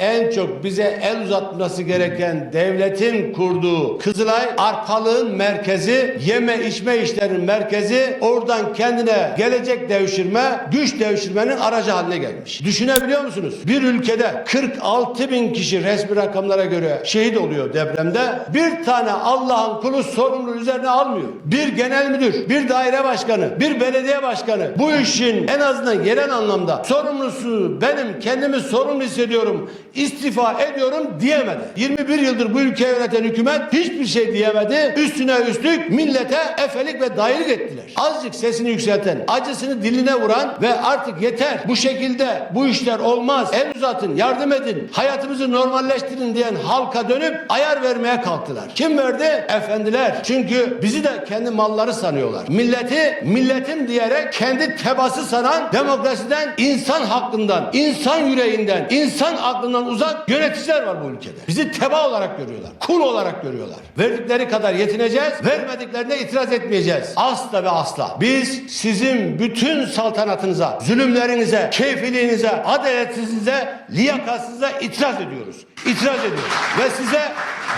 En çok bize el uzatması gereken devletin kurduğu Kızılay arpalığın merkezi, yeme içme işlerinin merkezi, oradan kendine gelecek devşirme, güç devşirmenin aracı haline gelmiş. Düşünebiliyor musunuz? Bir ülkede 46 bin kişi resmi rakamlara göre şehit oluyor depremde. Bir tane Allah'ın kulu sorumluluğu üzerine almıyor. Bir genel müdür, bir daire başkanı, bir belediye başkanı bu işin en azından yerel anlamda sorumlusu benim kendimi sorumlu hissediyorum istifa ediyorum diyemedi. 21 yıldır bu ülkeyi yöneten hükümet hiçbir şey diyemedi. Üstüne üstlük millete efelik ve dayılık ettiler. Azıcık sesini yükselten, acısını diline vuran ve artık yeter bu şekilde bu işler olmaz. El uzatın, yardım edin, hayatımızı normalleştirin diyen halka dönüp ayar vermeye kalktılar. Kim verdi? Efendiler. Çünkü bizi de kendi malları sanıyorlar. Milleti milletim diyerek kendi tebası sanan demokrasiden, insan hakkından, insan yüreğinden, insan aklından uzak yöneticiler var bu ülkede. Bizi teba olarak görüyorlar. Kul olarak görüyorlar. Verdikleri kadar yetineceğiz. Vermediklerine itiraz etmeyeceğiz. Asla ve asla. Biz sizin bütün saltanatınıza, zulümlerinize, keyfiliğinize, adaletsizliğinize, liyakatsizliğinize itiraz ediyoruz. İtiraz ediyoruz. Ve size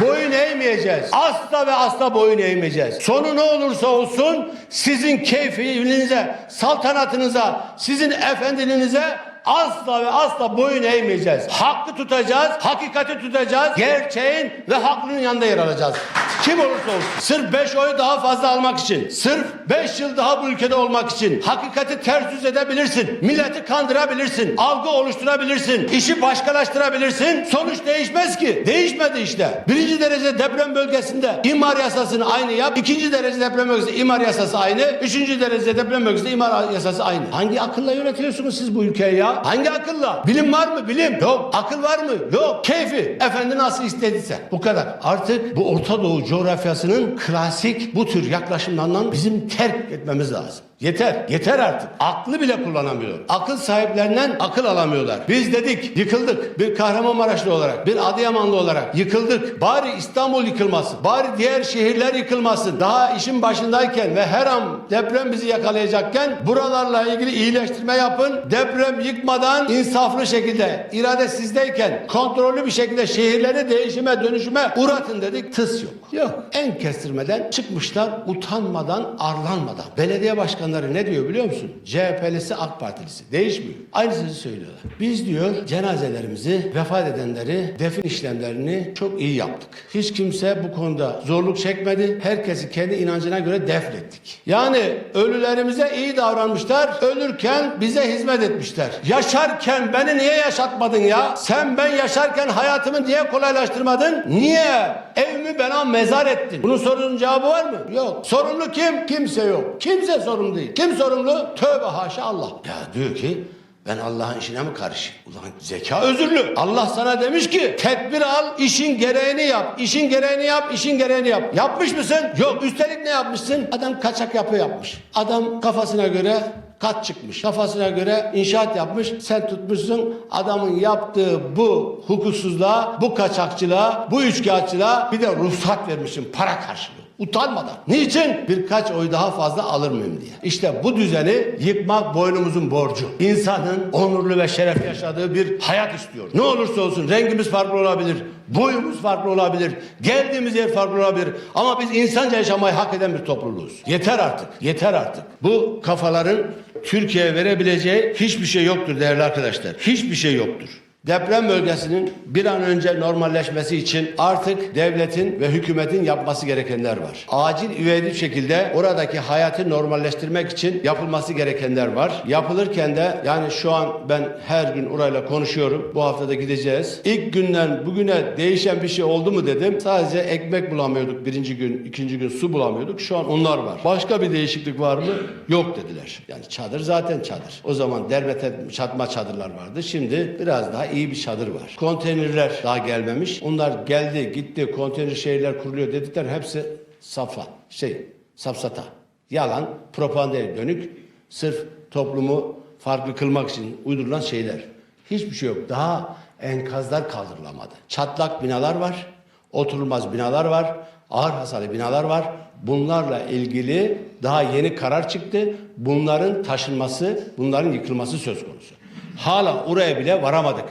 boyun eğmeyeceğiz. Asla ve asla boyun eğmeyeceğiz. Sonu ne olursa olsun sizin keyfiliğinize, saltanatınıza, sizin efendiliğinize asla ve asla boyun eğmeyeceğiz. Hakkı tutacağız, hakikati tutacağız, gerçeğin ve haklının yanında yer alacağız. Kim olursa olsun. Sırf 5 oyu daha fazla almak için, sırf 5 yıl daha bu ülkede olmak için hakikati ters yüz edebilirsin. Milleti kandırabilirsin. Algı oluşturabilirsin. işi başkalaştırabilirsin. Sonuç değişmez ki. Değişmedi işte. Birinci derece deprem bölgesinde imar yasasını aynı yap. ikinci derece deprem bölgesinde imar yasası aynı. Üçüncü derece deprem bölgesinde imar yasası aynı. Hangi akılla yönetiyorsunuz siz bu ülkeyi ya? Hangi akılla? Bilim var mı? Bilim. Yok. Akıl var mı? Yok. Keyfi. Efendi nasıl istediyse. Bu kadar. Artık bu Orta Doğu coğrafyasının klasik bu tür yaklaşımlarından bizim terk etmemiz lazım. Yeter. Yeter artık. Aklı bile kullanamıyor. Akıl sahiplerinden akıl alamıyorlar. Biz dedik yıkıldık. Bir Kahramanmaraşlı olarak, bir Adıyamanlı olarak yıkıldık. Bari İstanbul yıkılmasın. Bari diğer şehirler yıkılmasın. Daha işin başındayken ve her an deprem bizi yakalayacakken buralarla ilgili iyileştirme yapın. Deprem yıkmadan insaflı şekilde irade sizdeyken kontrollü bir şekilde şehirleri değişime dönüşüme uğratın dedik. Tıs yok. Yok. En kestirmeden çıkmışlar utanmadan arlanmadan. Belediye başkanları ne diyor biliyor musun? CHP'lisi AK Partilisi. Değişmiyor. Aynısını söylüyorlar. Biz diyor cenazelerimizi vefat edenleri defin işlemlerini çok iyi yaptık. Hiç kimse bu konuda zorluk çekmedi. Herkesi kendi inancına göre defnettik. Yani ölülerimize iyi davranmışlar. Ölürken bize hizmet etmişler. Yaşarken beni niye yaşatmadın ya? Sen ben yaşarken hayatımı niye kolaylaştırmadın? Niye evimi bana mezar ettin? Bunun sorunun cevabı var mı? Yok. Sorumlu kim? Kimse yok. Kimse sorumlu değil. Kim sorumlu? Tövbe haşa Allah. Ya diyor ki ben Allah'ın işine mi karışayım? Ulan zeka özürlü. Allah sana demiş ki tedbir al, işin gereğini yap. İşin gereğini yap, işin gereğini yap. Yapmış mısın? Yok. Üstelik ne yapmışsın? Adam kaçak yapı yapmış. Adam kafasına göre kat çıkmış. Kafasına göre inşaat yapmış. Sen tutmuşsun adamın yaptığı bu hukuksuzluğa, bu kaçakçılığa, bu üçkağıtçılığa bir de ruhsat vermişsin para karşılığı. Utanmadan. Niçin? Birkaç oy daha fazla alır mıyım diye. İşte bu düzeni yıkmak boynumuzun borcu. İnsanın onurlu ve şerefli yaşadığı bir hayat istiyor. Ne olursa olsun rengimiz farklı olabilir. Boyumuz farklı olabilir. Geldiğimiz yer farklı olabilir. Ama biz insanca yaşamayı hak eden bir topluluğuz. Yeter artık. Yeter artık. Bu kafaların Türkiye'ye verebileceği hiçbir şey yoktur değerli arkadaşlar. Hiçbir şey yoktur. Deprem bölgesinin bir an önce normalleşmesi için artık devletin ve hükümetin yapması gerekenler var. Acil üveyli şekilde oradaki hayatı normalleştirmek için yapılması gerekenler var. Yapılırken de yani şu an ben her gün orayla konuşuyorum. Bu haftada gideceğiz. İlk günden bugüne değişen bir şey oldu mu dedim. Sadece ekmek bulamıyorduk birinci gün, ikinci gün su bulamıyorduk. Şu an onlar var. Başka bir değişiklik var mı? Yok dediler. Yani çadır zaten çadır. O zaman derbete çatma çadırlar vardı. Şimdi biraz daha iyi bir çadır var. Konteynerler daha gelmemiş. Onlar geldi gitti konteyner şehirler kuruluyor dedikler hepsi safa şey safsata. Yalan propagandaya dönük sırf toplumu farklı kılmak için uydurulan şeyler. Hiçbir şey yok. Daha enkazlar kaldırılamadı. Çatlak binalar var. Oturulmaz binalar var. Ağır hasarlı binalar var. Bunlarla ilgili daha yeni karar çıktı. Bunların taşınması, bunların yıkılması söz konusu. Hala oraya bile varamadık.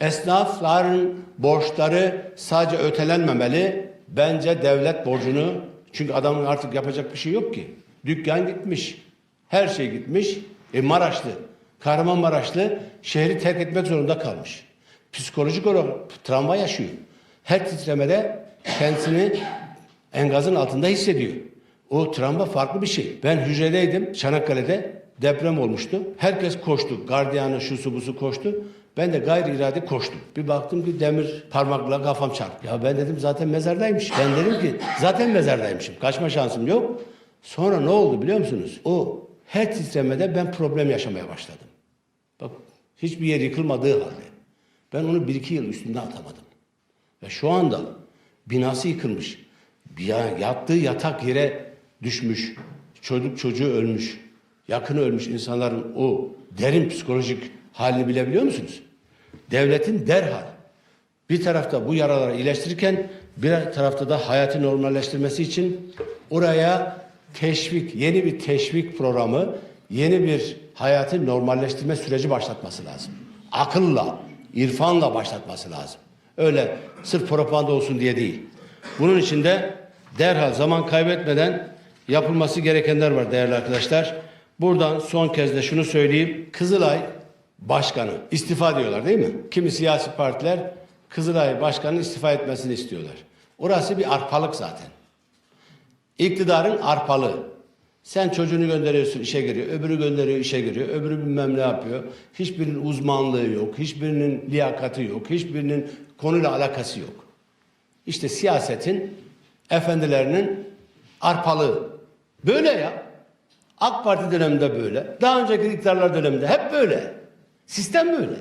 Esnafların borçları sadece ötelenmemeli. Bence devlet borcunu çünkü adamın artık yapacak bir şey yok ki. Dükkan gitmiş. Her şey gitmiş. E Maraşlı, Kahramanmaraşlı şehri terk etmek zorunda kalmış. Psikolojik olarak travma yaşıyor. Her titremede kendisini enkazın altında hissediyor. O travma farklı bir şey. Ben hücredeydim Çanakkale'de deprem olmuştu. Herkes koştu. Gardiyanı şusu busu koştu. Ben de gayri iradi koştum. Bir baktım ki demir parmakla kafam çarptı. Ya ben dedim zaten mezardaymış. Ben dedim ki zaten mezardaymışım. Kaçma şansım yok. Sonra ne oldu biliyor musunuz? O her titremede ben problem yaşamaya başladım. Bak hiçbir yer yıkılmadığı halde. Ben onu bir iki yıl üstünde atamadım. Ve şu anda binası yıkılmış. Ya, yattığı yatak yere düşmüş. Çocuk çocuğu ölmüş. Yakını ölmüş insanların o derin psikolojik halini bilebiliyor musunuz? Devletin derhal bir tarafta bu yaraları iyileştirirken bir tarafta da hayatı normalleştirmesi için oraya teşvik, yeni bir teşvik programı, yeni bir hayatı normalleştirme süreci başlatması lazım. Akılla, irfanla başlatması lazım. Öyle sırf propaganda olsun diye değil. Bunun için de derhal zaman kaybetmeden yapılması gerekenler var değerli arkadaşlar. Buradan son kez de şunu söyleyeyim. Kızılay Başkanı istifa diyorlar değil mi? Kimi siyasi partiler Kızılay Başkanı'nın istifa etmesini istiyorlar. Orası bir arpalık zaten. İktidarın arpalığı. Sen çocuğunu gönderiyorsun işe giriyor, öbürü gönderiyor işe giriyor, öbürü bilmem ne yapıyor. Hiçbirinin uzmanlığı yok, hiçbirinin liyakati yok, hiçbirinin konuyla alakası yok. İşte siyasetin efendilerinin arpalığı. Böyle ya. AK Parti döneminde böyle. Daha önceki iktidarlar döneminde hep böyle. Sistem böyle.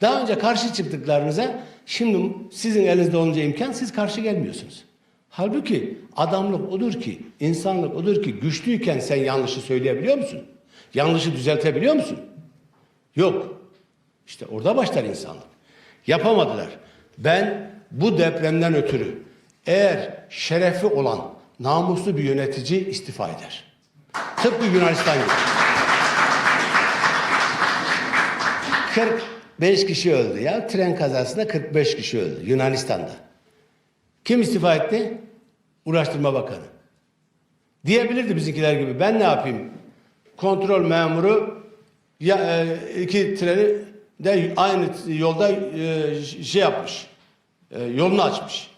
Daha önce karşı çıktıklarınıza şimdi sizin elinizde olunca imkan siz karşı gelmiyorsunuz. Halbuki adamlık odur ki, insanlık odur ki güçlüyken sen yanlışı söyleyebiliyor musun? Yanlışı düzeltebiliyor musun? Yok. İşte orada başlar insanlık. Yapamadılar. Ben bu depremden ötürü eğer şerefi olan namuslu bir yönetici istifa eder. Tıpkı Yunanistan gibi. 45 kişi öldü ya. Tren kazasında 45 kişi öldü Yunanistan'da. Kim istifa etti? Ulaştırma Bakanı. Diyebilirdi bizimkiler gibi. Ben ne yapayım? Kontrol memuru ya, e, iki treni de aynı yolda e, şey yapmış. E, yolunu açmış.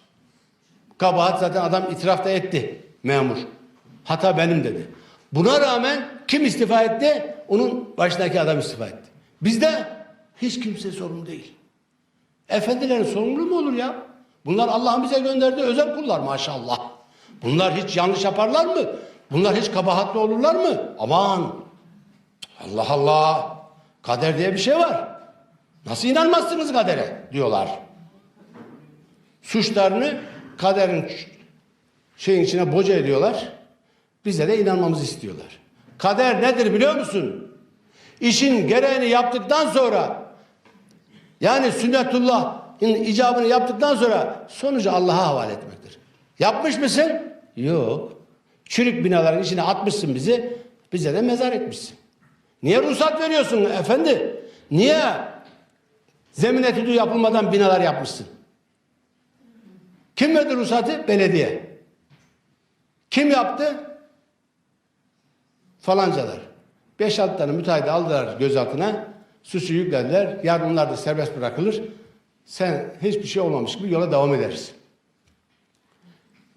Kabahat zaten adam itiraf da etti memur. Hata benim dedi. Buna rağmen kim istifa etti? Onun başındaki adam istifa etti. Bizde hiç kimse sorumlu değil. Efendilerin sorumlu mu olur ya? Bunlar Allah'ın bize gönderdiği özel kullar maşallah. Bunlar hiç yanlış yaparlar mı? Bunlar hiç kabahatli olurlar mı? Aman! Allah Allah! Kader diye bir şey var. Nasıl inanmazsınız kadere diyorlar. Suçlarını kaderin şeyin içine boca ediyorlar. Bize de inanmamızı istiyorlar. Kader nedir biliyor musun? İşin gereğini yaptıktan sonra yani sünnetullah'ın icabını yaptıktan sonra sonucu Allah'a havale etmektir. Yapmış mısın? Yok. Çürük binaların içine atmışsın bizi, bize de mezar etmişsin. Niye ruhsat veriyorsun efendi? Niye zemin etüdü yapılmadan binalar yapmışsın? Kim verdi ruhsatı? Belediye. Kim yaptı? Falancalar. 5-6 tane müteahhit aldılar gözaltına. Suçu yüklediler. Yarın onlar da serbest bırakılır. Sen hiçbir şey olmamış gibi yola devam ederiz.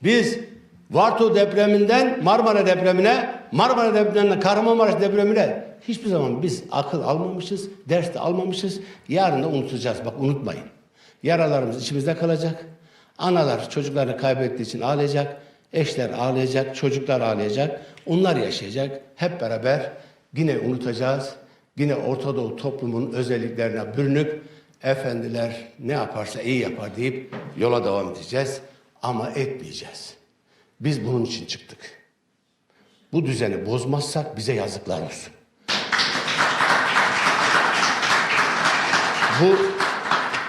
Biz Varto depreminden Marmara depremine, Marmara depreminden Kahramanmaraş depremine hiçbir zaman biz akıl almamışız, ders de almamışız. Yarın da unutacağız. Bak unutmayın. Yaralarımız içimizde kalacak. Analar çocuklarını kaybettiği için ağlayacak. Eşler ağlayacak, çocuklar ağlayacak. Onlar yaşayacak. Hep beraber yine unutacağız. Yine Orta Doğu toplumun özelliklerine bürünüp efendiler ne yaparsa iyi yapar deyip yola devam edeceğiz. Ama etmeyeceğiz. Biz bunun için çıktık. Bu düzeni bozmazsak bize yazıklar olsun. Bu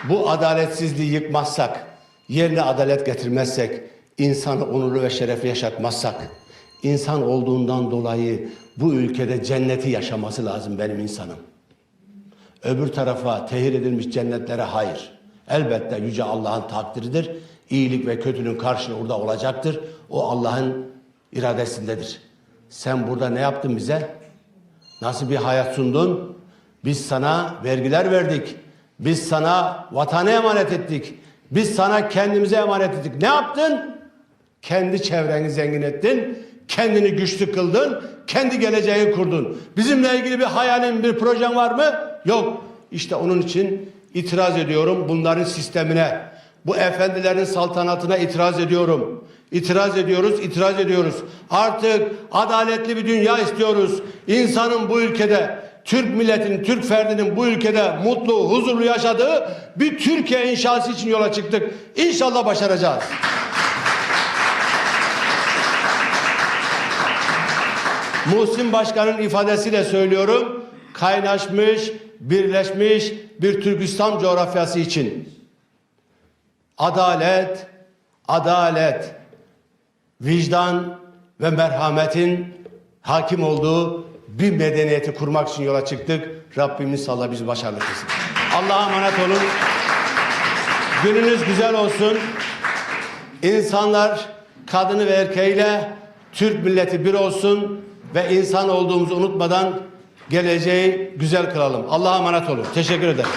bu adaletsizliği yıkmazsak, yerine adalet getirmezsek, insanı onurlu ve şerefli yaşatmazsak, insan olduğundan dolayı bu ülkede cenneti yaşaması lazım benim insanım. öbür tarafa tehir edilmiş cennetlere hayır. Elbette yüce Allah'ın takdiridir. İyilik ve kötülüğün karşılığı orada olacaktır. O Allah'ın iradesindedir. Sen burada ne yaptın bize? Nasıl bir hayat sundun? Biz sana vergiler verdik. Biz sana vatanı emanet ettik. Biz sana kendimize emanet ettik. Ne yaptın? Kendi çevreni zengin ettin. Kendini güçlü kıldın. Kendi geleceğini kurdun. Bizimle ilgili bir hayalin, bir projen var mı? Yok. İşte onun için itiraz ediyorum bunların sistemine. Bu efendilerin saltanatına itiraz ediyorum. İtiraz ediyoruz, itiraz ediyoruz. Artık adaletli bir dünya istiyoruz. İnsanın bu ülkede, Türk milletinin, Türk ferdinin bu ülkede mutlu, huzurlu yaşadığı bir Türkiye inşası için yola çıktık. İnşallah başaracağız. Muhsin Başkan'ın ifadesiyle söylüyorum. Kaynaşmış, birleşmiş bir Türkistan coğrafyası için. Adalet, adalet, vicdan ve merhametin hakim olduğu bir medeniyeti kurmak için yola çıktık. Rabbim inşallah bizi başarılı kılsın. Allah'a emanet olun. Gününüz güzel olsun. İnsanlar kadını ve erkeğiyle Türk milleti bir olsun ve insan olduğumuzu unutmadan geleceği güzel kılalım. Allah'a emanet olun. Teşekkür ederim.